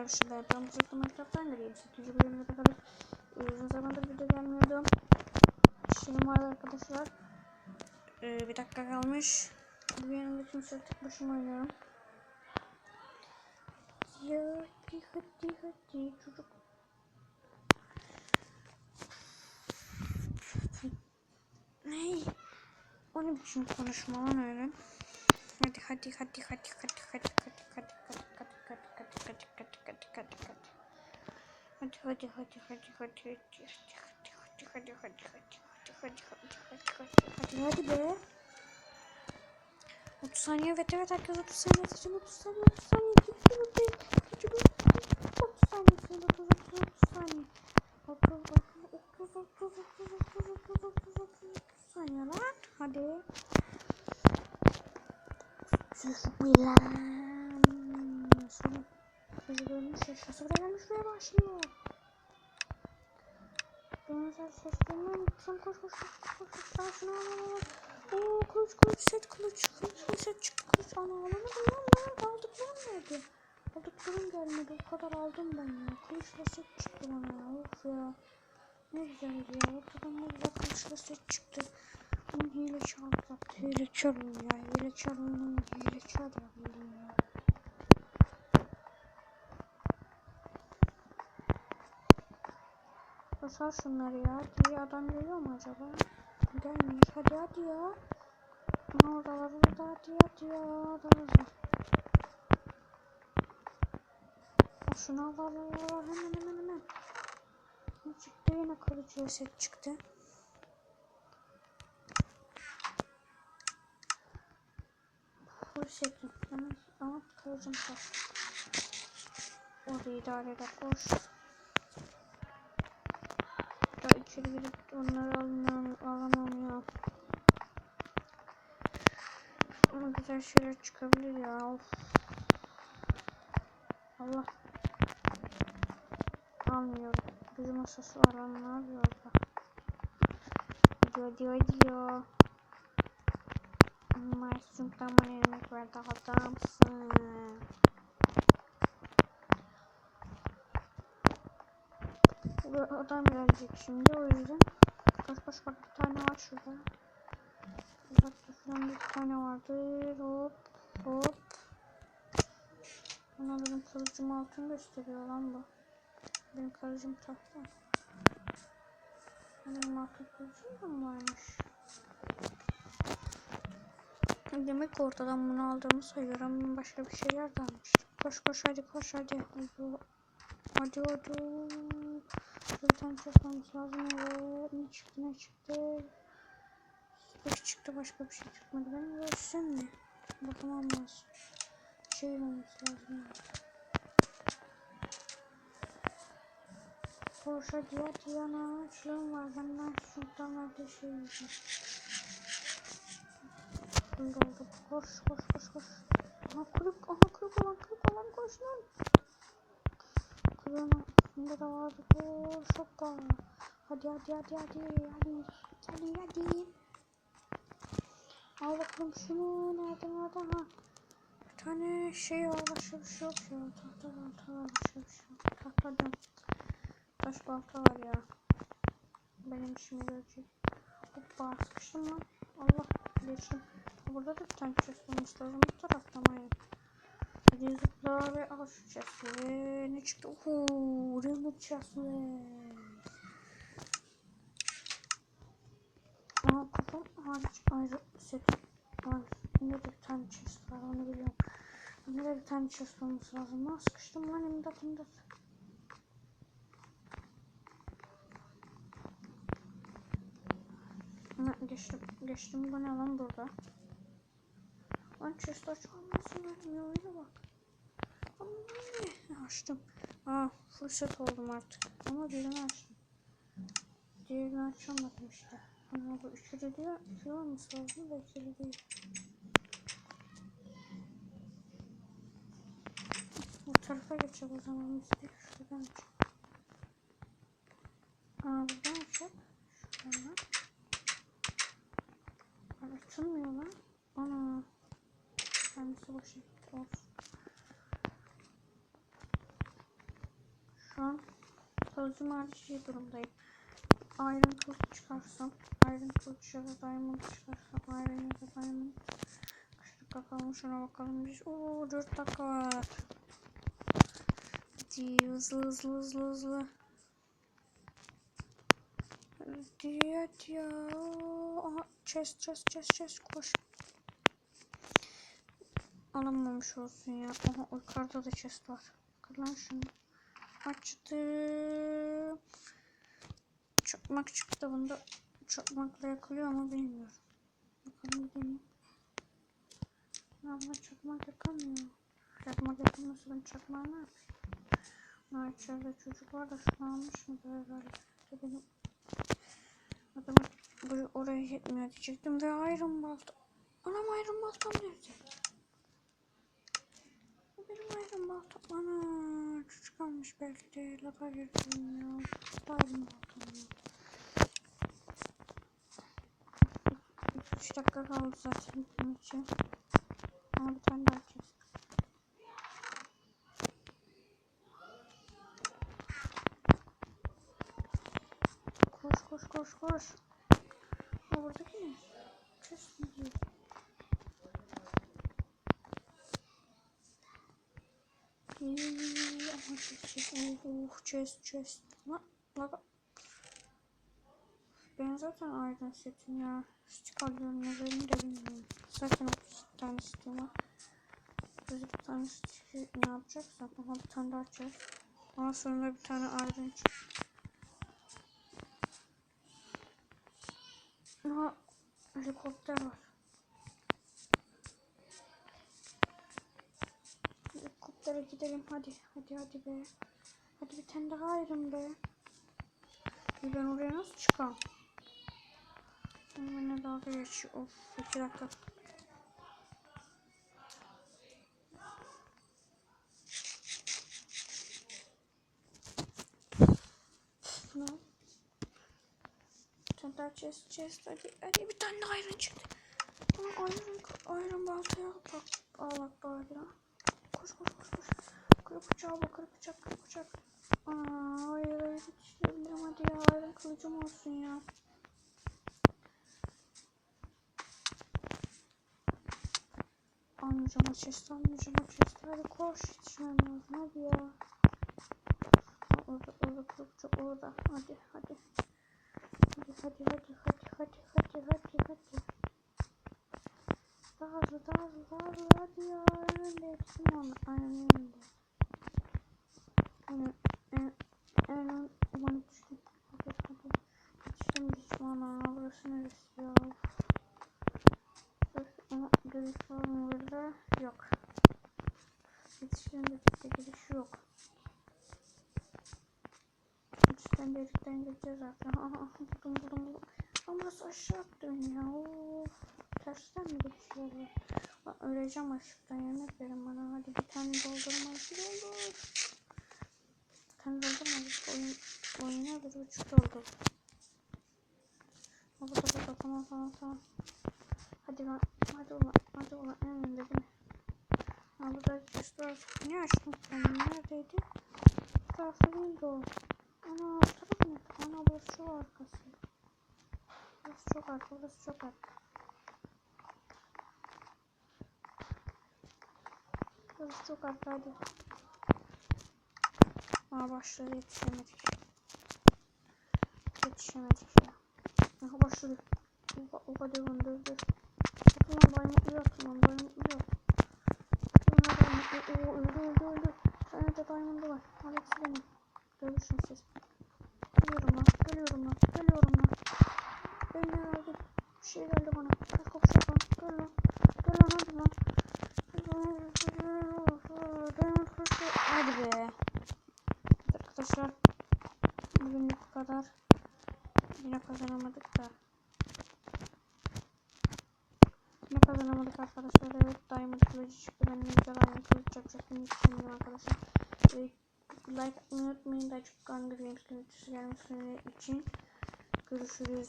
Merhaba arkadaşlar ben Buzaklı Minecraft'tan geleyim. 8. bölümüne kadar uzun zamandır video gelmiyordum. Şimdi var arkadaşlar. Ee, bir dakika kalmış. Bugün yanımda kimse tek başıma oynuyorum. Ya hadi hadi hadi çocuk. Ney? O ne biçim konuşma lan öyle. Hadi hadi hadi hadi hadi hadi hadi. Hadi hadi hadi hadi hadi hadi hadi hadi hadi hadi hadi hadi hadi hadi hadi hadi be 30 saniye evet evet herkes 30 saniye seçim 30 saniye 30 saniye kimse yok değil Küçük 30 saniye 30 30 30 30 saniye 30 30 30 30 30 30 30 30 30 saniye lan hadi Bismillah. Sonra bizi görmüş yaşası bile gelmiş buraya başlıyor. Seslerinden sen koş koş koş koş koş koş ben şunu alalım. Oo kılıç kılıç set kılıç kılıç set çıktı kılıç ana alamadım lan ben aldıklarım nerede? Aldıklarım gelmedi o kadar aldım ben ya. Kılıçla set çıktı bana ya of ya. Ne güzeldi ya ortadan ne güzel kılıçla set çıktı. Bunun hile çaldı. Hile çalıyor ya. Hile çalıyor. Hile çalıyor. ya. Basar şunları ya. Diye adam geliyor mu acaba? Gelmiyor. Hadi hadi ya. Aha oralar orada hadi hadi ya. Hızlı. Al şunu al al al al. Hemen hemen hemen. Ne çıktı yine kılıcı set çıktı. Full setim. Hemen ama kılıcım var. Orada idare eder. Koş. İçeri girip onları alamam, alamam ya. Ama güzel şeyler çıkabilir ya. Of. Allah. Almıyorum. Gücü masası var. Ne yapıyor orada? Hadi hadi hadi ya. Masum'dan bana yemek verdi. Bu adam gelecek şimdi o yüzden. Koş koş bak bir tane var şurada. Uzakta falan bir tane vardır. Hop hop. Bana benim kılıcım altın gösteriyor lan bu. Benim kılıcım tahta. Benim altın kılıcım mı varmış? Demek ortadan bunu aldığımı sayıyorum. Başka bir şeyler de almıştım. Koş koş hadi koş hadi. Hadi hadi. hadi. Buradan çözmemiz lazım. Evet. Ne çıktı ne çıktı. Beş çıktı başka bir şey çıkmadı. Ben görsem mi? Bakamam lazım. Şey olması lazım. Hadi hadi yana. Açlığım var. Benden şundan nerede şey yiyeceğim. Şimdi oldu. Koş koş koş koş. Aha kırık aha kırık olan kırık olan koş lan. Kırığın üstünde de vardı. Koş hoppa. Hadi hadi hadi hadi hadi. Hadi hadi. Al bakalım şunu. Nerede nerede ha. Bir tane şey var başka bir şey. Tahta balta var başka bir şey yok. Taş balta var ya. Benim işimi görecek. Hoppa sıkıştım lan. Allah geçtim. Burada da bir tane chest olması lazım. Bu taraftan hayır. Hadi zıpla ve al şu chest'i. Ne çıktı? Ooo, Rainbow chest'ler. Aa kafam hariç ayrı set var. Bunda da bir tane chest var onu biliyorum. Bunda da bir tane chest olması lazım. Aa sıkıştım lan imdat imdat. Ha, geçtim, geçtim. Bu ne lan burada? Lan chest açılmasın vermiyor oyuna bak. Açtım. Aa fırsat oldum artık. Ama birini açtım. Diğerini açamadım işte. Ama bu üçlü diyor. Üçlü olması lazım da ikili değil. Bu tarafa geçelim o zaman biz de şuradan açalım. Aa buradan açalım. Şuradan. Açılmıyor lan. Ana. Kendisi boş gitti. Olsun. Şu an kılıcım harcı durumdayım. Iron kılıç çıkarsam, Iron kılıç ya da Diamond çıkarsam, Iron ya da Diamond. Şuna bakalım, şuna bakalım biz. Oo 4 dakika var. Hadi hızlı hızlı hızlı hızlı. Hadi ya. Aha chest chest chest chest koş. Alınmamış olsun ya. Aha yukarıda da chest var. Kır lan şunu. Açtım. Çakmak çıktı bunda. Çakmakla yakılıyor ama bilmiyorum. Bakalım bir deneyim. Ama çakmak yakamıyor. Çakmak yakılması ben çakmağı ne yapayım? Ha içeride çocuk var da şunu almış mı herhalde. Benim adamı oraya yetmiyor diyecektim ve iron balta. Anam iron baltam nerede? Benim iron baltam. Ana çocuk almış belki de. Lafa girdim ya. Baltam ya. 3 dakika kaldı zaten bunun için. Ama bir tane daha açacağız. Koş koş koş koş. O buradaki ne? Chest mi diyor? Eee, ama chest chest. Oh, chest chest. La. Ben zaten aydın setim ya. Stick alıyorum nedenini de bilmiyorum. Zaten 30 tane stick var. Biz bir tane stick ne yapacaksak ama bir tane daha açacağız. Ondan sonra bir tane çık. Aha helikopter var. Helikoptere gidelim hadi hadi hadi be. Hadi bir tane daha ayrım be. Ben oraya nasıl çıkam? Benimle dalga geçiyor. Of iki dakika. Ne? Bir tane daha chest chest hadi hadi bir tane daha iron çıktı. Tamam iron iron baltaya bak. Al bak bari lan. Koş koş koş koş. Kırık bıçağı bak kırık bıçak kırık bıçak. Aa hayır hayır yetiştirebilirim hadi ya iron kılıcım olsun ya. Almayacağım o chest almayacağım o chest. Hadi koş yetişmem lazım hadi ya. Orada orada kırık bıçak orada. Hadi hadi. Hadi hadi hadi hadi hadi hadi hadi hadi. Daha hızlı daha hızlı daha hızlı hadi ya. Önünde yetiştim onu. Aynen önünde. Ulan. Yetiştim yetiştim ana. Burası neresi ya? Giriş var mı burada? Yok. Yetiştim de giriş yok. Üstten delikten gireceğiz zaten. Aha, buldum buldum buldum. Ama burası aşağı attım ya. Of. Tersten mi geçiyor? Öleceğim açlıktan yemek verin bana. Hadi bir tane doldurma. Doldur. Bir tane doldurma. Oyun, oyuna bir buçuk doldur. Ha, Burada burada tamam tamam tamam. Hadi lan. Hadi ulan. Hadi ulan. En önde değil mi? Ha burada var. Niye açtın sen? Neredeydi? Bu tarafta değildi o. Ana taraf ne? Ana burası çok arkası. Burası çok arka. Burası çok arka. Burası çok arka hadi. Aa başladı yetişemedik. Yetişemedik ya. Aha başladı. Uga uga devam lan bayım uyat lan bayım uyat. Atın lan bayım Oo öldü öldü öldü. Bir tane de diamond'ı var. Alex benim. Görürsün siz. Geliyorum lan. Geliyorum lan. Geliyorum lan. Benim herhalde bir şey geldi bana. Kaç kapışak lan. Gel lan. Gel lan hadi lan. Hadi be. Evet arkadaşlar. Bugünlük bu kadar. Yine kazanamadık da. Yine kazanamadık arkadaşlar. Evet Diamond kılıcı çıktı. Ben güzel Diamond kılıcı yapacaktım. Hiç bilmiyorum arkadaşlar. Ve like atmayı unutmayın. Daha çok Hunger Games görüntüsü gelmesi için. Görüşürüz.